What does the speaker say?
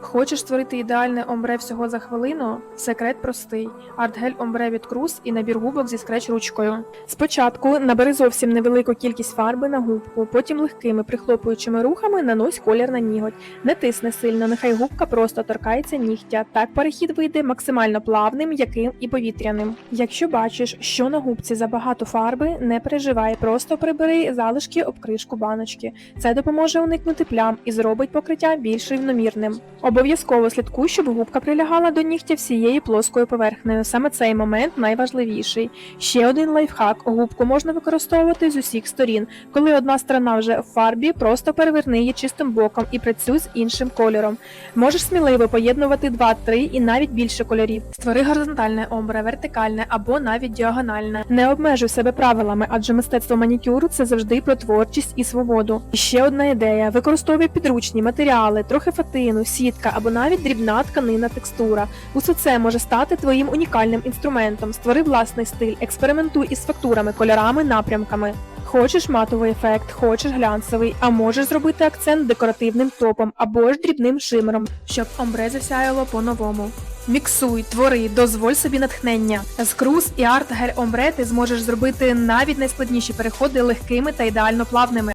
Хочеш створити ідеальне омбре всього за хвилину? Секрет простий: артгель омбре від Крус і набір губок зі скреч ручкою. Спочатку набери зовсім невелику кількість фарби на губку, потім легкими прихлопуючими рухами нанось колір на ніготь. Не тисни сильно, нехай губка просто торкається нігтя. Так перехід вийде максимально плавним, м'яким і повітряним. Якщо бачиш, що на губці забагато фарби, не переживай, просто прибери залишки об кришку баночки. Це допоможе уникнути плям і зробить покриття більш рівномірним. Обов'язково слідкуй, щоб губка прилягала до нігтя всією плоскою поверхнею. Саме цей момент найважливіший. Ще один лайфхак: губку можна використовувати з усіх сторін. Коли одна сторона вже в фарбі, просто переверни її чистим боком і працюй з іншим кольором. Можеш сміливо поєднувати 2-3 і навіть більше кольорів. Створи горизонтальне омбре, вертикальне або навіть діагональне. Не обмежуй себе правилами, адже мистецтво манікюру це завжди про творчість і свободу. І ще одна ідея: використовуй підручні матеріали, трохи фатину, сітка або навіть дрібна тканина текстура. Усе це може стати твоїм унікальним інструментом. Створи власний стиль, експериментуй із фактурами, кольорами, напрямками. Хочеш матовий ефект, хочеш глянцевий, а можеш зробити акцент декоративним топом або ж дрібним шимером, щоб омбре засяяло по-новому. Міксуй, твори, дозволь собі натхнення. З круз і арт гель омбре ти зможеш зробити навіть найскладніші переходи легкими та ідеально плавними.